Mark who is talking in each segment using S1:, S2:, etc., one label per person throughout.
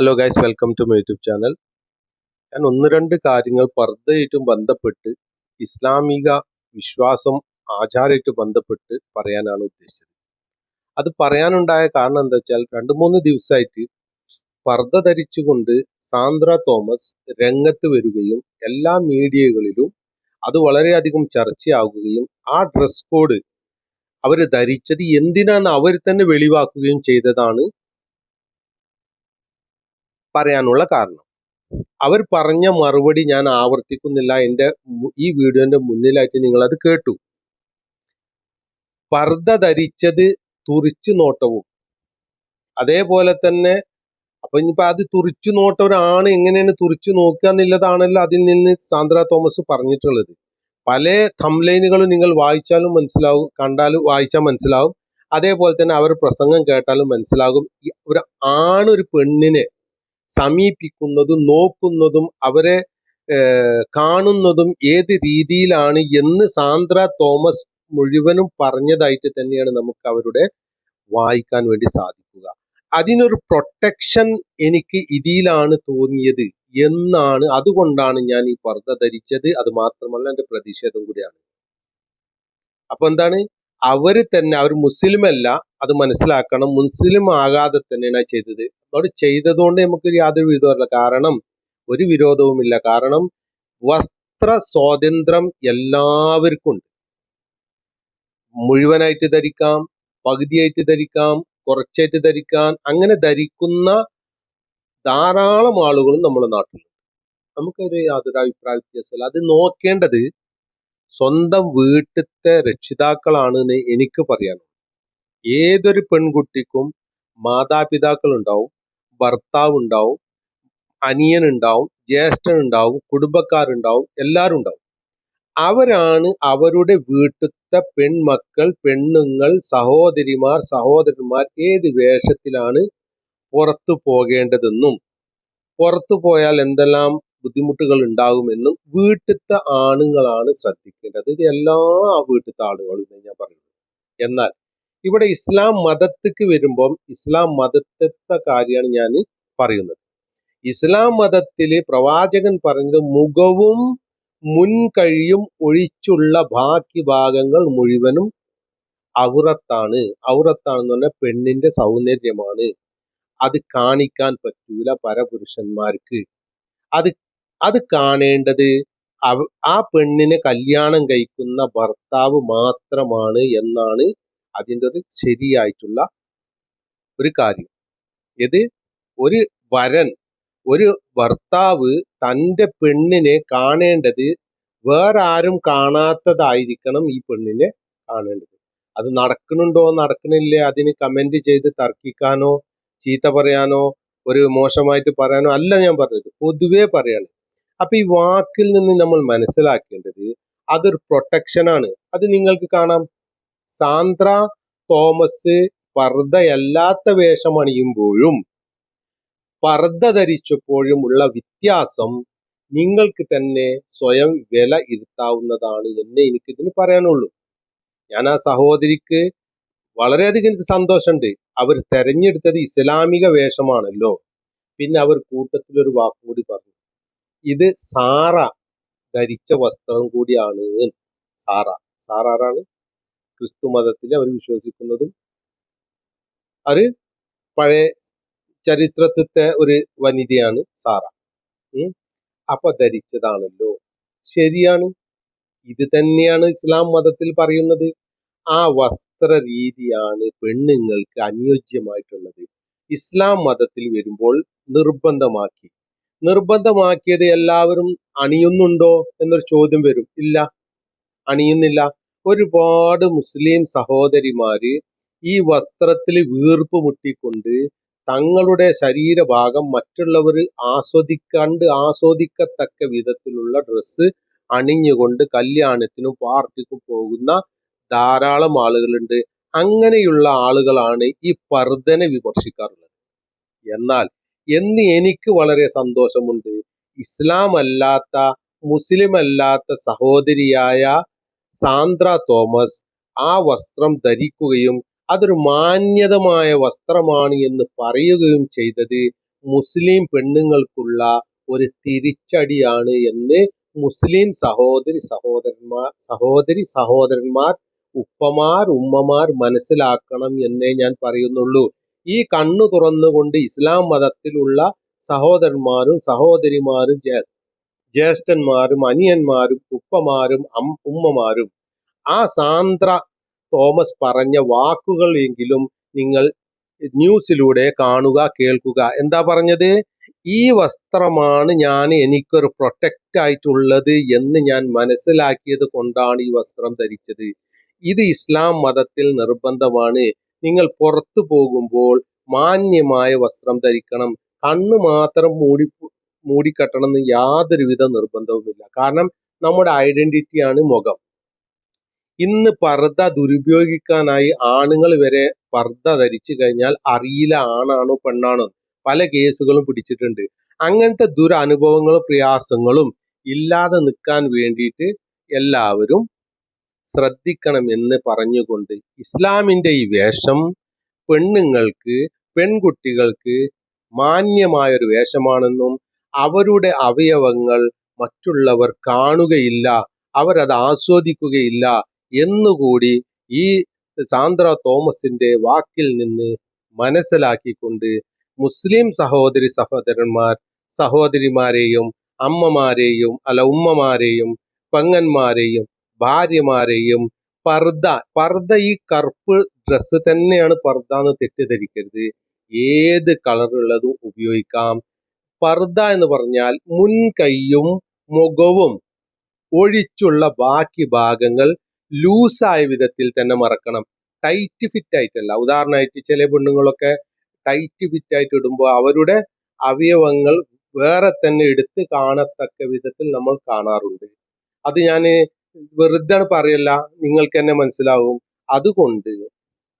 S1: Hello guys welcome to my YouTube channel ഞാൻ ഒന്ന് രണ്ട് കാര്യങ്ങൾ പർദ്ദയായിട്ടും ബന്ധപ്പെട്ട് ഇസ്ലാമിക വിശ്വാസം ആചാരമായിട്ട് ബന്ധപ്പെട്ട് പറയാനാണ് ഉദ്ദേശിച്ചത്. അത് പറയാനുണ്ടായ കാരണം എന്താ വെച്ചാൽ രണ്ട് മൂന്ന് ദിവസമായിട്ട് പർദ്ദ ധരിച്ചുകൊണ്ട് സാന്ദ്ര തോമസ് രംഗത്ത് വരികയും എല്ലാ മീഡിയകളിലും അത് വളരെയധികം ചർച്ചയാകുകയും ആ ഡ്രസ് കോഡ് അവർ ധരിച്ചത് എന്തിനാന്ന് അവർ തന്നെ വെളിവാക്കുകയും ചെയ്തതാണ് പറയാനുള്ള കാരണം. അവർ പറഞ്ഞ മറുപടി ഞാൻ ആവർത്തിക്കുന്നില്ല. എന്റെ ഈ വീഡിയോന്റെ മുന്നിലായിട്ട് നിങ്ങൾ അത് കേട്ടു. പർദ്ദ ധരിച്ചത് തുറിച്ചു നോട്ടവും. അതേപോലെ തന്നെ അപ്പൊ ഇനിയിപ്പോ അത് തുറിച്ചു നോട്ടവരാണ് എങ്ങനെയാണ് തുറിച്ചു നോക്കുക എന്നുള്ളതാണല്ലോ അതിൽ നിന്ന് സാന്ദ്ര തോമസ് പറഞ്ഞിട്ടുള്ളത്. പല തംലൈനുകളും നിങ്ങൾ വായിച്ചാലും മനസ്സിലാവും കണ്ടാലും വായിച്ചാൽ മനസ്സിലാവും. അതേപോലെ തന്നെ അവർ പ്രസംഗം കേട്ടാലും മനസ്സിലാകും. ഒരു ആണൊരു പെണ്ണിനെ സമീപിക്കുന്നതും നോക്കുന്നതും അവരെ കാണുന്നതും ഏത് രീതിയിലാണ് എന്ന് സാന്ദ്ര തോമസ് മുഴുവനും പറഞ്ഞതായിട്ട് തന്നെയാണ് നമുക്ക് അവരുടെ വായിക്കാൻ വേണ്ടി സാധിക്കുക. അതിനൊരു പ്രൊട്ടക്ഷൻ എനിക്ക് ഇതിലാണ് തോന്നിയത് എന്നാണ് അതുകൊണ്ടാണ് ഞാൻ ഈ പർദ്ദ ധരിച്ചത്. അത് മാത്രമല്ല എന്റെ പ്രതിഷേധം കൂടിയാണ്. അപ്പൊ എന്താണ്? അവർ തന്നെ അവർ മുസ്ലിമല്ല അത് മനസ്സിലാക്കണം. മുസ്ലിം ആകാതെ തന്നെയാണ് ചെയ്തത്. അവർ ചെയ്തതുകൊണ്ട് നമുക്ക് യാതൊരു വിധമല്ല കാരണം ഒരു വിരോധവുമില്ല. കാരണം വസ്ത്ര സ്വാതന്ത്ര്യം എല്ലാവർക്കും ഉണ്ട്. മുഴുവനായിട്ട് ധരിക്കാം പകുതിയായിട്ട് ധരിക്കാം കുറച്ചായിട്ട് ധരിക്കാൻ അങ്ങനെ ധരിക്കുന്ന ധാരാളം ആളുകളും നമ്മുടെ നാട്ടിലുണ്ട്. നമുക്കൊരു യാതൊരു അഭിപ്രായ വ്യത്യാസമില്ല അത് നോക്കേണ്ടത് സ്വന്തം വീട്ടിലത്തെ രക്ഷിതാക്കളാണ് എന്ന് എനിക്ക് പറയാനുള്ളത് ഏതൊരു പെൺകുട്ടിക്കും മാതാപിതാക്കൾ ഉണ്ടാവും ഭർത്താവ് ഉണ്ടാവും അനിയൻ ഉണ്ടാവും ജ്യേഷ്ഠൻ ഉണ്ടാവും കുടുംബക്കാരുണ്ടാവും എല്ലാവരും ഉണ്ടാവും അവരാണ് അവരുടെ വീട്ടിലത്തെ പെൺമക്കൾ പെണ്ണുങ്ങൾ സഹോദരിമാർ സഹോദരന്മാർ ഏത് വേഷത്തിലാണ് പുറത്തു പോകേണ്ടതെന്നും പുറത്തു പോയാൽ എന്തെല്ലാം ബുദ്ധിമുട്ടുകൾ ഉണ്ടാകുമെന്നും വീട്ടിലത്തെ ആണുങ്ങളാണ് ശ്രദ്ധിക്കേണ്ടത്. ഇത് എല്ലാ വീട്ടിലത്തെ ആളുകളും ഞാൻ പറയുന്നത് എന്നാൽ ഇവിടെ ഇസ്ലാം മതത്തിക്ക് വരുമ്പം ഇസ്ലാം മതത്തെ കാര്യമാണ് ഞാൻ പറയുന്നത്. ഇസ്ലാം മതത്തിൽ പ്രവാചകൻ പറഞ്ഞത് മുഖവും മുൻകഴിയും ഒഴിച്ചുള്ള ബാക്കി ഭാഗങ്ങൾ മുഴുവനും ഔറത്താണ്. ഔറത്താണെന്ന് പറഞ്ഞാൽ പെണ്ണിന്റെ സൗന്ദര്യമാണ്. അത് കാണിക്കാൻ പറ്റൂല പരപുരുഷന്മാർക്ക്. അത് അത് കാണേണ്ടത് ആ പെണ്ണിനെ കല്യാണം കഴിക്കുന്ന ഭർത്താവ് മാത്രമാണ് എന്നാണ് അതിന്റെ ഒരു ശരിയായിട്ടുള്ള ഒരു കാര്യം. ഇത് ഒരു വരൻ ഒരു ഭർത്താവ് തന്റെ പെണ്ണിനെ കാണേണ്ടത് വേറെ ആരും കാണാത്തതായിരിക്കണം ഈ പെണ്ണിനെ കാണേണ്ടത്. അത് നടക്കുന്നുണ്ടോ നടക്കണില്ലേ അതിന് കമന്റ് ചെയ്ത് തർക്കിക്കാനോ ചീത്ത പറയാനോ ഒരു മോശമായിട്ട് പറയാനോ അല്ല ഞാൻ പറഞ്ഞത്. പൊതുവേ പറയാണ് അപ്പൊ ഈ വാക്കിൽ നിന്ന് നമ്മൾ മനസ്സിലാക്കേണ്ടത് അതൊരു പ്രൊട്ടക്ഷനാണ് അത് നിങ്ങൾക്ക് കാണാം. സാന്ദ്ര തോമസ് പർദ്ദയല്ലാത്ത വേഷം അണിയുമ്പോഴും പർദ്ദ ധരിച്ചപ്പോഴും ഉള്ള വ്യത്യാസം നിങ്ങൾക്ക് തന്നെ സ്വയം വില ഇരുത്താവുന്നതാണ് എന്നെ എനിക്കിതിന് പറയാനുള്ളൂ. ഞാൻ ആ സഹോദരിക്ക് വളരെയധികം എനിക്ക് സന്തോഷമുണ്ട്. അവർ തെരഞ്ഞെടുത്തത് ഇസ്ലാമിക വേഷമാണല്ലോ. പിന്നെ അവർ കൂട്ടത്തിലൊരു വാക്കുകൂടി വാക്കും കൂടി പറഞ്ഞു. ഇത് സാറ ധരിച്ച വസ്ത്രം കൂടിയാണ്. സാറ. സാറ ആരാണ്? ക്രിസ്തു മതത്തിൽ അവർ വിശ്വസിക്കുന്നതും അവർ പഴയ ചരിത്രത്തിലത്തെ ഒരു വനിതയാണ് സാറ. അപ്പൊ ധരിച്ചതാണല്ലോ. ശരിയാണ്. ഇത് തന്നെയാണ് ഇസ്ലാം മതത്തിൽ പറയുന്നത്. ആ വസ്ത്ര രീതിയാണ് പെണ്ണുങ്ങൾക്ക് അനുയോജ്യമായിട്ടുള്ളത്. ഇസ്ലാം മതത്തിൽ വരുമ്പോൾ നിർബന്ധമാക്കി നിർബന്ധമാക്കിയത് എല്ലാവരും അണിയുന്നുണ്ടോ എന്നൊരു ചോദ്യം വരും. ഇല്ല. അണിയുന്നില്ല. ഒരുപാട് മുസ്ലിം സഹോദരിമാര് ഈ വസ്ത്രത്തിൽ വീർപ്പ് മുട്ടിക്കൊണ്ട് തങ്ങളുടെ ശരീരഭാഗം മറ്റുള്ളവർ ആസ്വദിക്കാണ്ട് ആസ്വദിക്കത്തക്ക വിധത്തിലുള്ള ഡ്രസ്സ് അണിഞ്ഞുകൊണ്ട് കല്യാണത്തിനും പാർട്ടിക്കും പോകുന്ന ധാരാളം ആളുകളുണ്ട്. അങ്ങനെയുള്ള ആളുകളാണ് ഈ പർദ്ദനെ വിമർശിക്കാറുള്ളത്. എന്നാൽ എന്ന് എനിക്ക് വളരെ സന്തോഷമുണ്ട്. ഇസ്ലാം അല്ലാത്ത മുസ്ലിം അല്ലാത്ത സഹോദരിയായ സാന്ദ്ര തോമസ് ആ വസ്ത്രം ധരിക്കുകയും അതൊരു മാന്യതമായ വസ്ത്രമാണ് എന്ന് പറയുകയും ചെയ്തത് മുസ്ലിം പെണ്ണുങ്ങൾക്കുള്ള ഒരു തിരിച്ചടിയാണ് എന്ന് മുസ്ലിം സഹോദരി സഹോദരന്മാർ സഹോദരി സഹോദരന്മാർ ഉപ്പമാർ ഉമ്മമാർ മനസ്സിലാക്കണം എന്നേ ഞാൻ പറയുന്നുള്ളൂ. ഈ കണ്ണു തുറന്നുകൊണ്ട് ഇസ്ലാം മതത്തിലുള്ള സഹോദരന്മാരും സഹോദരിമാരും ജ്യേഷ്ഠന്മാരും അനിയന്മാരും ഉപ്പമാരും അം ഉമ്മമാരും ആ സാന്ദ്ര തോമസ് പറഞ്ഞ വാക്കുകൾ എങ്കിലും നിങ്ങൾ ന്യൂസിലൂടെ കാണുക കേൾക്കുക. എന്താ പറഞ്ഞത്? ഈ വസ്ത്രമാണ് ഞാൻ എനിക്കൊരു പ്രൊട്ടക്റ്റ് ആയിട്ടുള്ളത് എന്ന് ഞാൻ മനസ്സിലാക്കിയത് കൊണ്ടാണ് ഈ വസ്ത്രം ധരിച്ചത്. ഇത് ഇസ്ലാം മതത്തിൽ നിർബന്ധമാണ്. നിങ്ങൾ പുറത്തു പോകുമ്പോൾ മാന്യമായ വസ്ത്രം ധരിക്കണം. കണ്ണ് മാത്രം മൂടി മൂടിക്കെട്ടണം എന്ന് യാതൊരുവിധ നിർബന്ധവുമില്ല. കാരണം നമ്മുടെ ഐഡന്റിറ്റിയാണ് മുഖം. ഇന്ന് പർദ്ദ ദുരുപയോഗിക്കാനായി ആണുങ്ങൾ വരെ പർദ്ദ ധരിച്ചു കഴിഞ്ഞാൽ അറിയില്ല ആണാണോ പെണ്ണാണോ. പല കേസുകളും പിടിച്ചിട്ടുണ്ട്. അങ്ങനത്തെ ദുരനുഭവങ്ങളും പ്രയാസങ്ങളും ഇല്ലാതെ നിൽക്കാൻ വേണ്ടിയിട്ട് എല്ലാവരും ശ്രദ്ധിക്കണമെന്ന് പറഞ്ഞുകൊണ്ട് ഇസ്ലാമിന്റെ ഈ വേഷം പെണ്ണുങ്ങൾക്ക് പെൺകുട്ടികൾക്ക് മാന്യമായൊരു വേഷമാണെന്നും അവരുടെ അവയവങ്ങൾ മറ്റുള്ളവർ കാണുകയില്ല അവരത് ആസ്വദിക്കുകയില്ല എന്നുകൂടി ഈ സാന്ദ്ര തോമസിന്റെ വാക്കിൽ നിന്ന് മനസ്സിലാക്കിക്കൊണ്ട് മുസ്ലിം സഹോദരി സഹോദരന്മാർ സഹോദരിമാരെയും അമ്മമാരെയും അല്ല ഉമ്മമാരെയും പെങ്ങന്മാരെയും ഭാര്യമാരെയും പർദ്ദ പർദ്ദ ഈ കറുപ്പ് ഡ്രസ്സ് തന്നെയാണ് പർദ്ദ എന്ന് തെറ്റിദ്ധരിക്കരുത്. ഏത് കളറുള്ളതും ഉപയോഗിക്കാം. പർദ്ദ എന്ന് പറഞ്ഞാൽ മുൻകൈയും മുഖവും ഒഴിച്ചുള്ള ബാക്കി ഭാഗങ്ങൾ ലൂസായ വിധത്തിൽ തന്നെ മറക്കണം. ടൈറ്റ് ഫിറ്റ് ആയിട്ടല്ല. ഉദാഹരണമായിട്ട് ചില പെണ്ണുങ്ങളൊക്കെ ടൈറ്റ് ഫിറ്റ് ആയിട്ട് ഇടുമ്പോൾ അവരുടെ അവയവങ്ങൾ വേറെ തന്നെ എടുത്ത് കാണത്തക്ക വിധത്തിൽ നമ്മൾ കാണാറുണ്ട്. അത് ഞാൻ വെറുതെ പറയല്ല നിങ്ങൾക്ക് തന്നെ മനസ്സിലാവും. അതുകൊണ്ട്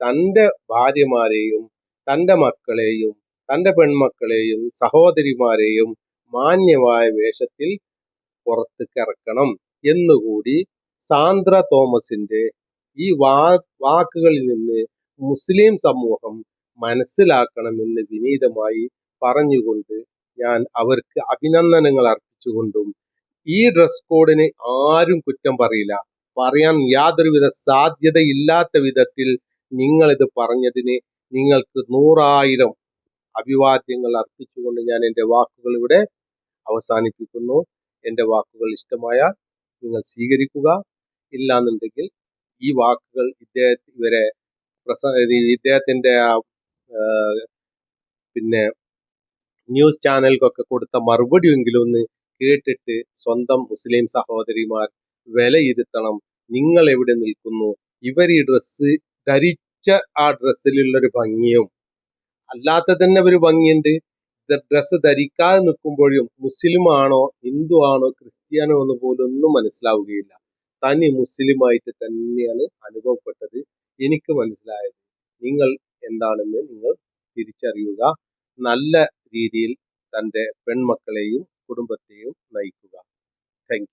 S1: തന്റെ ഭാര്യമാരെയും തന്റെ മക്കളെയും തന്റെ പെൺമക്കളെയും സഹോദരിമാരെയും മാന്യമായ വേഷത്തിൽ പുറത്തേക്ക് ഇറക്കണം എന്നുകൂടി സാന്ദ്ര തോമസിന്റെ ഈ വാ വാക്കുകളിൽ നിന്ന് മുസ്ലിം സമൂഹം മനസ്സിലാക്കണമെന്ന് വിനീതമായി പറഞ്ഞുകൊണ്ട് ഞാൻ അവർക്ക് അഭിനന്ദനങ്ങൾ അർപ്പിച്ചുകൊണ്ടും ഈ ഡ്രസ് കോഡിന് ആരും കുറ്റം പറയില്ല. പറയാൻ യാതൊരുവിധ സാധ്യതയില്ലാത്ത വിധത്തിൽ നിങ്ങൾ ഇത് പറഞ്ഞതിന് നിങ്ങൾക്ക് നൂറായിരം അഭിവാദ്യങ്ങൾ അർപ്പിച്ചുകൊണ്ട് ഞാൻ എന്റെ വാക്കുകൾ ഇവിടെ അവസാനിപ്പിക്കുന്നു. എന്റെ വാക്കുകൾ ഇഷ്ടമായാൽ നിങ്ങൾ സ്വീകരിക്കുക. ഇല്ലാന്നുണ്ടെങ്കിൽ ഈ വാക്കുകൾ ഇദ്ദേഹത്തെ ഇവരെ പ്രസ ഇദ്ദേഹത്തിന്റെ പിന്നെ ന്യൂസ് ചാനലുകൾക്കൊക്കെ കൊടുത്ത മറുപടിയെങ്കിലും ഒന്ന് കേട്ടിട്ട് സ്വന്തം മുസ്ലിം സഹോദരിമാർ വിലയിരുത്തണം. നിങ്ങൾ എവിടെ നിൽക്കുന്നു? ഇവർ ഈ ഡ്രസ്സ് ധരിച്ച ആ ഡ്രസ്സിലുള്ളൊരു ഭംഗിയും അല്ലാത്ത തന്നെ ഒരു ഭംഗിയുണ്ട്. ഡ്രസ്സ് ധരിക്കാതെ നിൽക്കുമ്പോഴും മുസ്ലിം ആണോ ഹിന്ദു ആണോ ക്രിസ്ത്യാനോ എന്ന് പോലും ഒന്നും മനസ്സിലാവുകയില്ല. തനി മുസ്ലിമായിട്ട് തന്നെയാണ് അനുഭവപ്പെട്ടത് എനിക്ക് മനസ്സിലായത്. നിങ്ങൾ എന്താണെന്ന് നിങ്ങൾ തിരിച്ചറിയുക. നല്ല രീതിയിൽ തന്റെ പെൺമക്കളെയും കുടുംബത്തെയും നയിക്കുക. താങ്ക്